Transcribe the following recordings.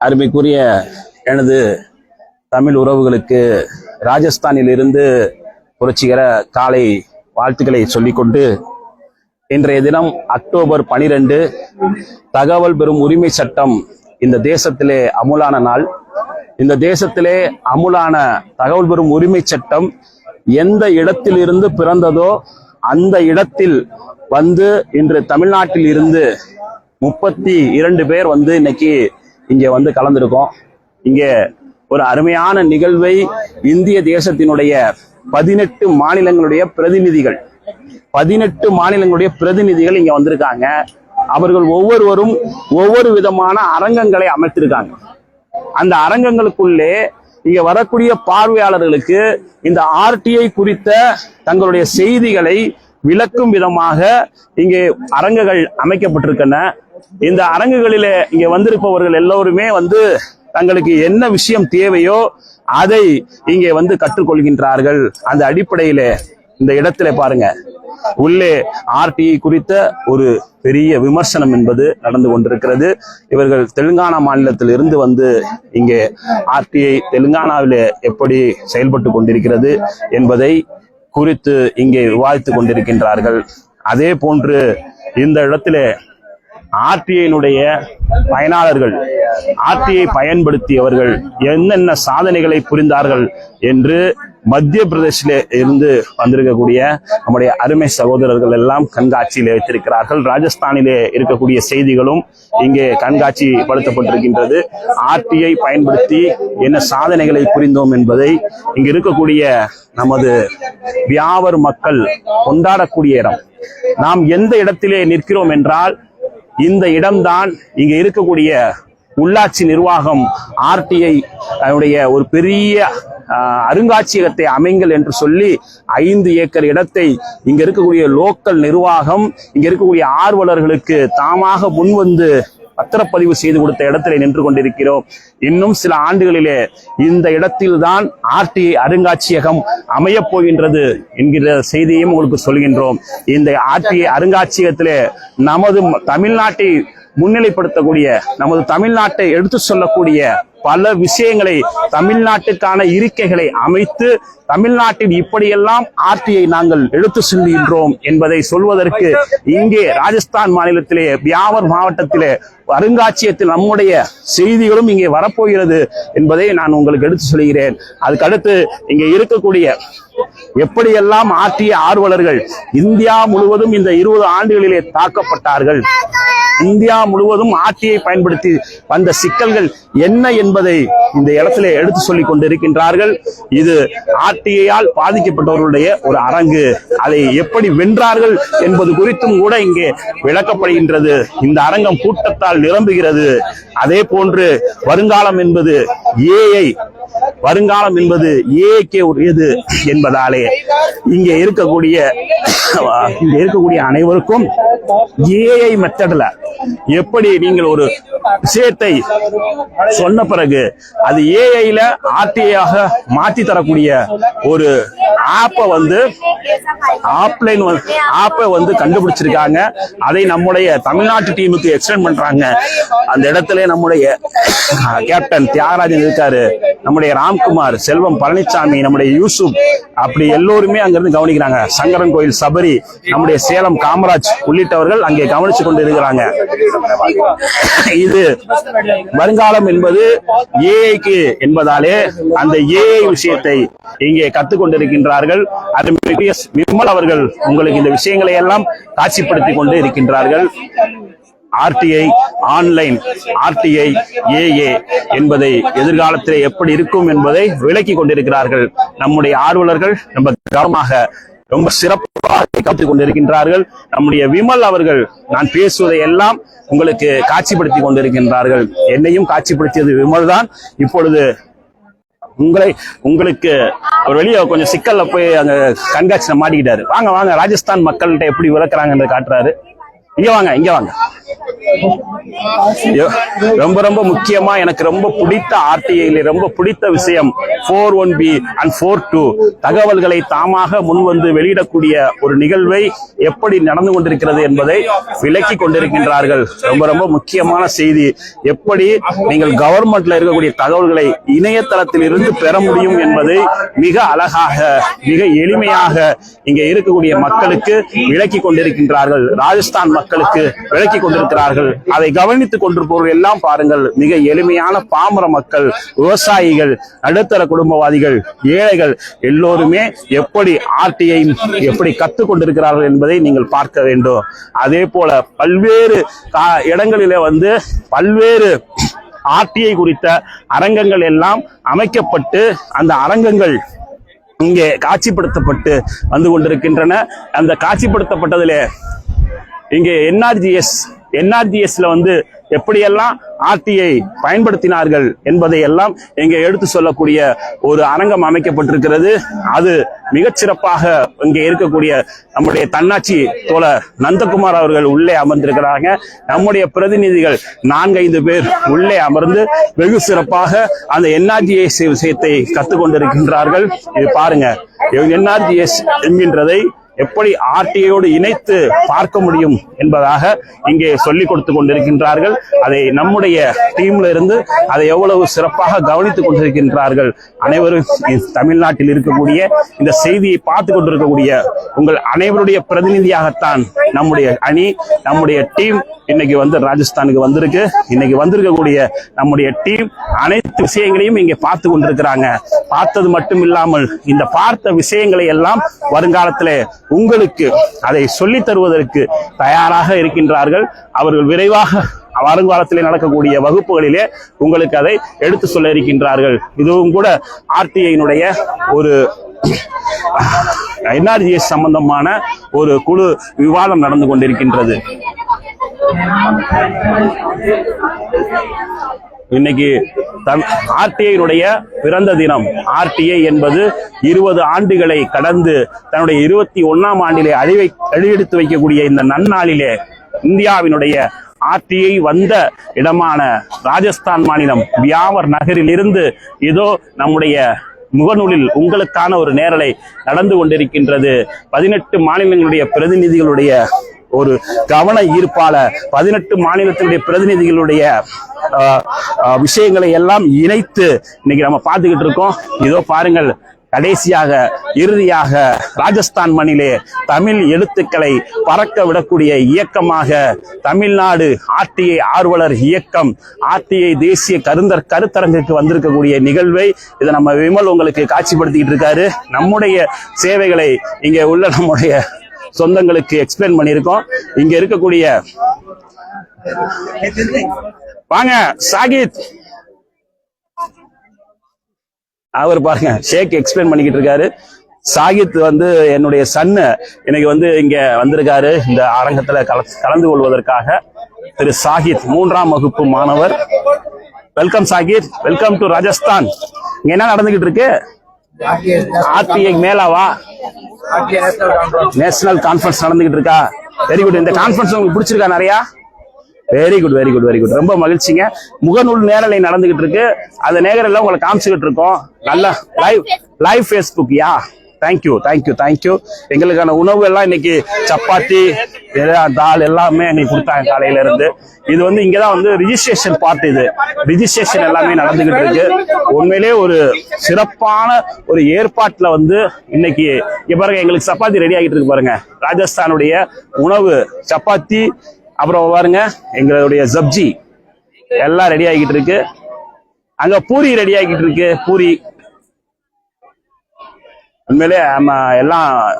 அருமைக்குரிய எனது தமிழ் உறவுகளுக்கு ராஜஸ்தானில் இருந்து புரட்சிகர காலை வாழ்த்துக்களை சொல்லிக்கொண்டு இன்றைய தினம் அக்டோபர் பனிரெண்டு தகவல் பெறும் உரிமை சட்டம் இந்த தேசத்திலே அமுலான நாள். இந்த தேசத்திலே அமுலான தகவல் பெறும் உரிமை சட்டம் எந்த இடத்தில் இருந்து பிறந்ததோ அந்த இடத்தில் வந்து இன்று தமிழ்நாட்டில் இருந்து முப்பத்தி இரண்டு பேர் வந்து இன்னைக்கு இங்க வந்து கலந்துருக்கோம். இங்க ஒரு அருமையான நிகழ்வை இந்திய தேசத்தினுடைய பதினெட்டு மாநிலங்களுடைய பிரதிநிதிகள் பதினெட்டு மாநிலங்களுடைய பிரதிநிதிகள் இங்க வந்திருக்காங்க. அவர்கள் ஒவ்வொருவரும் ஒவ்வொரு விதமான அரங்கங்களை அமைத்திருக்காங்க. அந்த அரங்கங்களுக்குள்ளே இங்க வரக்கூடிய பார்வையாளர்களுக்கு இந்த ஆர்டிஐ குறித்த தங்களுடைய செய்திகளை விளக்கும் விதமாக இங்கே அரங்குகள் அமைக்கப்பட்டிருக்கின்றன. இந்த அரங்குகளிலே இங்க வந்திருப்பவர்கள் எல்லோருமே வந்து தங்களுக்கு என்ன விஷயம் தேவையோ அதை இங்கே வந்து கற்றுக்கொள்கின்றார்கள். அந்த அடிப்படையிலே இந்த இடத்துல பாருங்க. உள்ளே ஆர்டிஐ குறித்த ஒரு பெரிய விமர்சனம் என்பது நடந்து கொண்டிருக்கிறது. இவர்கள் தெலுங்கானா மாநிலத்தில் இருந்து வந்து இங்கே ஆர்டிஐ தெலுங்கானாவிலே எப்படி செயல்பட்டு கொண்டிருக்கிறது என்பதை குறித்து இங்கே விவாதித்துக் கொண்டிருக்கின்றார்கள். அதே போன்று இந்த இடத்திலே ஆர்டிஐனுடைய பயனாளர்கள் ஆர்டிஐ பயன்படுத்தியவர்கள் என்னென்ன சாதனைகளை புரிந்தார்கள் என்று மத்திய பிரதேசிலே இருந்து வந்திருக்கக்கூடிய நம்முடைய அருமை சகோதரர்கள் எல்லாம் கண்காட்சியிலே வைத்திருக்கிறார்கள். ராஜஸ்தானிலே இருக்கக்கூடிய செய்திகளும் இங்கே கண்காட்சி படுத்தப்பட்டிருக்கின்றது ஆர்டிஐ பயன்படுத்தி என்ன சாதனைகளை புரிந்தோம் என்பதை இங்க இருக்கக்கூடிய நமது வியாபார மக்கள் கொண்டாடக்கூடிய இடம். நாம் எந்த இடத்திலே நிற்கிறோம் என்றால் இந்த இடம்தான் இங்க இருக்கக்கூடிய உள்ளாட்சி நிர்வாகம் ஆர்டிஐ ஒரு பெரிய அருங்காட்சியகத்தை அமைங்கள் என்று சொல்லி ஐந்து ஏக்கர் இடத்தை இங்க இருக்கக்கூடிய லோக்கல் நிர்வாகம் இங்க இருக்கக்கூடிய ஆர்வலர்களுக்கு தாமாக முன்வந்து பத்திரப்பதிவு செய்து கொடுத்த இடத்திலே நின்று கொண்டிருக்கிறோம். இன்னும் சில ஆண்டுகளிலே இந்த இடத்தில்தான் ஆர்டிஐ அருங்காட்சியகம் அமையப் போகின்றது என்கிற செய்தியையும் உங்களுக்கு சொல்கின்றோம். இந்த ஆர்டிஐ அருங்காட்சியகத்திலே நமது தமிழ்நாட்டை முன்னிலைப்படுத்தக்கூடிய நமது தமிழ்நாட்டை எடுத்து சொல்லக்கூடிய பல விஷயங்களை தமிழ்நாட்டுக்கான இருக்கைகளை அமைத்து தமிழ்நாட்டில் இப்படியெல்லாம் ஆர்டியை நாங்கள் எடுத்து செல்கின்றோம் என்பதை சொல்வதற்கு இங்கே ராஜஸ்தான் மாநிலத்திலே பியாவர் மாவட்டத்திலே அருங்காட்சியகத்தில் நம்முடைய செய்திகளும் இங்கே வரப்போகிறது என்பதை நான் உங்களுக்கு எடுத்து சொல்கிறேன். அதுக்கு அடுத்து இங்கே இருக்கக்கூடிய எப்படியெல்லாம் ஆற்றிய ஆர்வலர்கள் இந்தியா முழுவதும் இந்த இருபது ஆண்டுகளிலே தாக்கப்பட்டார்கள் இந்தியா முழுவதும் ஆட்சியை பயன்படுத்தி வந்த சிக்கல்கள் என்ன என்பதை இந்த இடத்துல எடுத்து சொல்லிக் கொண்டிருக்கின்றார்கள். இது ஆர்டிஐயால் பாதிக்கப்பட்டவர்களுடைய ஒரு அரங்கு. அதை எப்படி வென்றார்கள் என்பது குறித்தும் கூட இங்கே விளக்கப்படுகின்றது. இந்த அரங்கம் கூட்டத்தால் நிரம்புகிறது. அதே போன்று வருங்காலம் என்பது ஏஐ வருங்காலம் என்பது ஏஐக்கே உரியது என்பதாலே இங்கே இருக்கக்கூடிய இங்கே இருக்கக்கூடிய அனைவருக்கும் ஏஐ மெத்தட்ல எப்படி நீங்கள் ஒரு விஷயத்தை சொன்ன பிறகு அது ஏஐல ஆர்டிஐயாக மாற்றி தரக்கூடிய ஒரு ஆப்பை வந்து ஆப்லைன் ஆப்பை வந்து கண்டுபிடிச்சிருக்காங்க. அதை நம்முடைய தமிழ்நாட்டு டீமுக்கு எக்ஸ்டெண்ட் பண்றாங்க. அந்த இடத்துல நம்முடைய கேப்டன் தியாகராஜன் இருக்காரு. நம்முடைய ராம்குமார் செல்வம் பழனிசாமி நம்முடைய யூசுப் அப்படி எல்லோருமே அங்கிருந்து கவனிக்கிறாங்க. சங்கரன் கோயில் சபரி நம்முடைய சேலம் காமராஜ் உள்ளிட்ட உள்ளிட்டவர்கள் அங்கே கவனிச்சு கொண்டிருக்கிறாங்க. இது வருங்காலம் என்பது ஏஐக்கு என்பதாலே அந்த ஏஐ விஷயத்தை இங்கே கத்துக்கொண்டிருக்கின்றார்கள் அருமைக்குரிய விமல் அவர்கள் உங்களுக்கு இந்த விஷயங்களை எல்லாம் காட்சிப்படுத்திக் கொண்டு இருக்கின்றார்கள். ஆர்டிஐ ஆன்லைன் ஆர்டிஐ ஏஏ என்பதை எதிர்காலத்தில் எப்படி இருக்கும் என்பதை விளக்கி கொண்டிருக்கிறார்கள் நம்முடைய ஆர்வலர்கள். நம்ம கவனமாக ரொம்ப சிறப்பாக காத்துக் கொண்டிருக்கின்றார்கள். நம்முடைய விமல் அவர்கள் நான் பேசுவதை எல்லாம் உங்களுக்கு காட்சிப்படுத்தி கொண்டிருக்கின்றார்கள். என்னையும் காட்சிப்படுத்தியது விமல் தான் இப்பொழுது உங்களை உங்களுக்கு ஒரு வெளியே கொஞ்சம் சிக்கல்ல போய் அங்க கண்காட்சியில மாட்டிக்கிட்டாரு. வாங்க வாங்க ராஜஸ்தான் மக்கள்கிட்ட எப்படி விளக்குறாங்கன்னு காட்டுறாரு. இங்க வாங்க இங்க வாங்க. ரொம்ப ரொம்ப முக்கியமா எனக்கு ரொம்ப பிடித்த ஆர்டிஐல ரொம்ப பிடித்த விஷயம் four one B and four two தகவல்களை தாமாக முன்வந்து வெளியிடக்கூடிய ஒரு நிகழ்வை எப்படி நடந்து கொண்டிருக்கிறது என்பதை விளக்கி கொண்டிருக்கின்றார்கள். ரொம்ப ரொம்ப முக்கியமான செய்தி. எப்படி நீங்கள் கவர்மெண்ட்ல இருக்கக்கூடிய தகவல்களை இணையதளத்தில் இருந்து பெற முடியும் என்பதை மிக அழகாக மிக எளிமையாக இங்கே இருக்கக்கூடிய மக்களுக்கு விளக்கி கொண்டிருக்கின்றார்கள். ராஜஸ்தான் மக்களுக்கு விளக்கி கொண்டிருக்கிறார்கள். அதை கவனித்துக் கொண்டிருப்பவர்கள் எல்லாம் பாருங்கள் மிக எளிமையான பாமர மக்கள் விவசாயிகள் நடுத்தர குடும்பவாதிகள் ஏழைகள் எல்லோருமே எப்படி ஆர்டிஐ எப்படி கற்றுக் கொண்டிருக்கிறார்கள் என்பதை நீங்கள் பார்க்க வேண்டும். அதே போல பல்வேறு கா- இடங்களிலே வந்து பல்வேறு ஆர்டிஐ குறித்த அரங்கங்கள் எல்லாம் அமைக்கப்பட்டு அந்த அரங்கங்கள் இங்கே காட்சிப்படுத்தப்பட்டு வந்து கொண்டிருக்கின்றன. அந்த காட்சிப்படுத்தப்பட்டதிலே இங்கே என்ஆர்ஜிஎஸ் என்ஆர்ஜிஎஸ்ல வந்து எப்படியெல்லாம் ஆர்டிஐ பயன்படுத்தினார்கள் என்பதை எல்லாம் இங்கே எடுத்து சொல்லக்கூடிய ஒரு அரங்கம் அமைக்கப்பட்டிருக்கிறது. அது மிகச்சிறப்பாக இங்கே இருக்கக்கூடிய நம்முடைய தன்னாட்சி தோழர் நந்தகுமார் அவர்கள் உள்ளே அமர்ந்திருக்கிறாங்க. நம்முடைய பிரதிநிதிகள் நான்கைந்து பேர் உள்ளே அமர்ந்து வெகு சிறப்பாக அந்த என்ஆர்ஜிஎஸ் விஷயத்தை கற்றுக்கொண்டிருக்கின்றார்கள் இது பாருங்க என்ஆர்ஜிஎஸ் என்கின்றதை எப்படி ஆர்டிஐயோடு இணைத்து பார்க்க முடியும் என்பதாக இங்கே சொல்லிக் கொடுத்து கொண்டிருக்கின்றார்கள். அதை நம்முடைய டீம்ல இருந்து அதை எவ்வளவு சிறப்பாக கவனித்துக் கொண்டிருக்கின்றார்கள் அனைவரும் தமிழ்நாட்டில் இருக்கக்கூடிய இந்த செய்தியை பார்த்து கொண்டிருக்கக்கூடிய உங்கள் அனைவருடைய பிரதிநிதியாகத்தான் நம்முடைய அணி நம்முடைய டீம் இன்னைக்கு வந்து ராஜஸ்தானுக்கு வந்திருக்கு. இன்னைக்கு வந்திருக்கக்கூடிய நம்முடைய டீம் அனைத்து விஷயங்களையும் இங்கே பார்த்து கொண்டிருக்கிறாங்க. பார்த்தது மட்டும் இல்லாமல் இந்த பார்த்த விஷயங்களை எல்லாம் வருங்காலத்தில் உங்களுக்கு அதை சொல்லித் தருவதற்கு தயாராக இருக்கின்றார்கள். அவர்கள் விரைவாக வருங்காலத்திலே நடக்கக்கூடிய வகுப்புகளிலே உங்களுக்கு அதை எடுத்து சொல்ல இருக்கின்றார்கள். இதுவும் கூட ஆர்டிஐனுடைய ஒரு என்ஆர்ஜிஎஸ் சம்பந்தமான ஒரு குழு விவாதம் நடந்து கொண்டிருக்கின்றது. இன்னைக்கு ஆர்டிஐனுடைய பிறந்த தினம். ஆர்டிஐ என்பது இருபது ஆண்டுகளை கடந்து தன்னுடைய இருபத்தி ஒன்னாம் ஆண்டிலே அழிவை அழிவெடுத்து வைக்கக்கூடிய இந்த நன்னாளிலே இந்தியாவினுடைய ஆர்டிஐ வந்த இடமான ராஜஸ்தான் மாநிலம் வியாவர் நகரில் இருந்து இதோ நம்முடைய முகநூலில் உங்களுக்கான ஒரு நேரலை நடந்து கொண்டிருக்கின்றது. பதினெட்டு மாநிலங்களுடைய பிரதிநிதிகளுடைய ஒரு கவன ஈர்ப்பால பதினெட்டு மாநிலத்தினுடைய பிரதிநிதிகளுடைய ஆஹ், ஆஹ், விஷயங்களை எல்லாம் இணைத்து இன்னைக்கு நம்ம பார்த்துக்கிட்டு இருக்கோம். இதோ பாருங்கள் கடைசியாக இறுதியாக ராஜஸ்தான் மண்ணிலே தமிழ் எழுத்துக்களை பறக்க விடக்கூடிய இயக்கமாக தமிழ்நாடு ஆர்டிஐ ஆர்வலர் இயக்கம் ஆர்டிஐ தேசிய கருந்தர் கருத்தரங்குக்கு வந்திருக்கக்கூடிய நிகழ்வை இதை நம்ம விமல் உங்களுக்கு காட்சிப்படுத்திக்கிட்டு இருக்காரு. நம்முடைய சேவைகளை இங்கே உள்ள நம்முடைய சொந்தங்களுக்கு எக்ஸ்பிளைன் பண்ணியிருக்கோம். இங்க இருக்கக்கூடிய வாங்க சாகித். அவர் பாருங்க ஷேக் எக்ஸ்பிளைன் பண்ணிக்கிட்டு இருக்காரு. சாகித் வந்து என்னுடைய சன்னு இன்னைக்கு வந்து இங்க வந்திருக்காரு. இந்த அரங்கத்துல கல கலந்து கொள்வதற்காக திரு சாகித் மூன்றாம் வகுப்பு மாணவர். Welcome Sahid. Welcome to Rajasthan இங்க என்ன நடந்துகிட்டு இருக்கு? ஆர்டிஐ மேலாவா? நேஷனல் கான்ஃபரன்ஸ் நடந்துகிட்டு இருக்கா? வெரி குட் இந்த கான்ஃபரன்ஸ் உங்களுக்கு பிடிச்சிருக்கா நிறையா? Very good very good very good ரொம்ப மகிழ்ச்சிங்க. முகநூல் நேரலை நடந்துகிட்டு இருக்கு. அந்த நேரில் உங்களை காமிச்சுக்கிட்டு இருக்கோம். நல்ல live live Facebook yeah thank you thank you thank you எங்களுக்கான உணவு எல்லாம் இன்னைக்கு சப்பாத்தி தால் எல்லாமே இன்னைக்கு கொடுத்தாங்க காலையில இருந்து இது வந்து இங்கதான் வந்து ரிஜிஸ்ட்ரேஷன் பார்ட் இது. ரிஜிஸ்ட்ரேஷன் எல்லாமே நடந்துகிட்டு இருக்கு. உண்மையிலே ஒரு சிறப்பான ஒரு ஏற்பாட்டில் வந்து இன்னைக்கு இங்க பாருங்க எங்களுக்கு சப்பாத்தி ரெடி ஆகிட்டு இருக்கு பாருங்க. ராஜஸ்தானுடைய உணவு சப்பாத்தி அப்புறம் பாருங்க எங்களுடைய சப்ஜி. எல்லாம் ரெடி ஆகிட்டு இருக்கு. அங்க பூரி ரெடி ஆகிட்டு இருக்கு பூரி. உண்மையிலே நம்ம எல்லாம்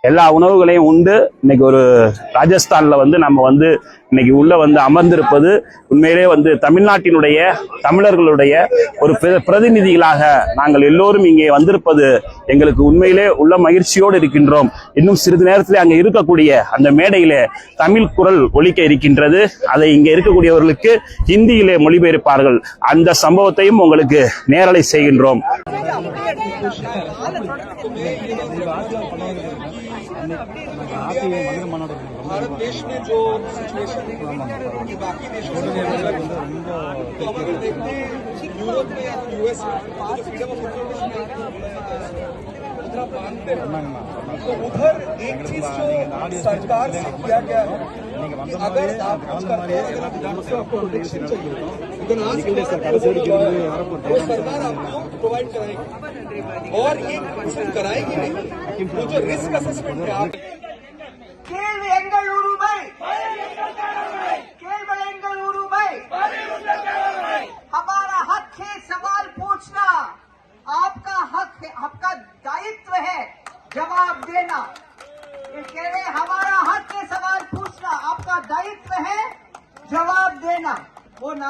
எல்லா உணவுகளையும் உண்டு. இன்னைக்கு ஒரு ராஜஸ்தான்ல வந்து நம்ம வந்து இன்னைக்கு உள்ள வந்து அமர்ந்திருப்பது உண்மையிலே வந்து தமிழ்நாட்டினுடைய தமிழர்களுடைய ஒரு பிர- பிரதிநிதிகளாக நாங்கள் எல்லோரும் இங்கே வந்திருப்பது எங்களுக்கு உண்மையிலே உள்ள மகிழ்ச்சியோடு இருக்கின்றோம். இன்னும் சிறிது நேரத்தில் அங்கே இருக்கக்கூடிய அந்த மேடையிலே தமிழ் குரல் ஒழிக்க இருக்கின்றது. அதை இங்கே இருக்கக்கூடியவர்களுக்கு ஹிந்தியிலே மொழிபெயர்ப்பார்கள். அந்த சம்பவத்தையும் உங்களுக்கு நேரலை செய்கின்றோம். जो सिचुएशन है बाकी देशों में तो हम अगर देखते हैं यूरोप में या यूएस में तो उधर हैं तो एक चीज़ जो सरकार से किया गया है अगर आप कुछ करते हैं अगर हो आपको प्रोटेक्शन चाहिए for it, वो सरकार आपको प्रोवाइड कराएगी और ये कराएगी नहीं वो जो रिस्क असेसमेंट है आप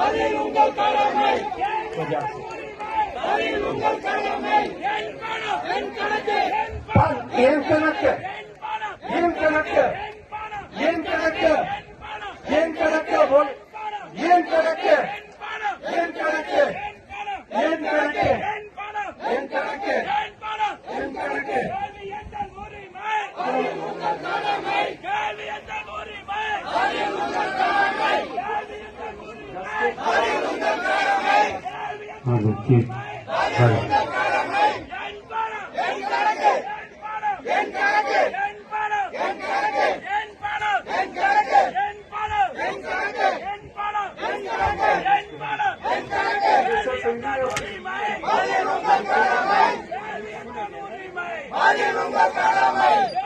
அதில் உங்கள் கடமை அதில் உங்கள் கடமை என் பணம் என் கணக்கு என் பணம் ஏன் கணக்கு என் பணம் ஏன் கணக்கு என் பணம் ஏன் கணக்கு என் பணம் ஏன் கணக்கு போல் ஏன் கணக்கு என் பணம் ஏன் கணக்கு என் பணம் ஏன் கணக்கு என் பணம் ஏன் கணக்கு என் பணம் ஏன் கணக்கு கேள்வி என்ற உரிமை என்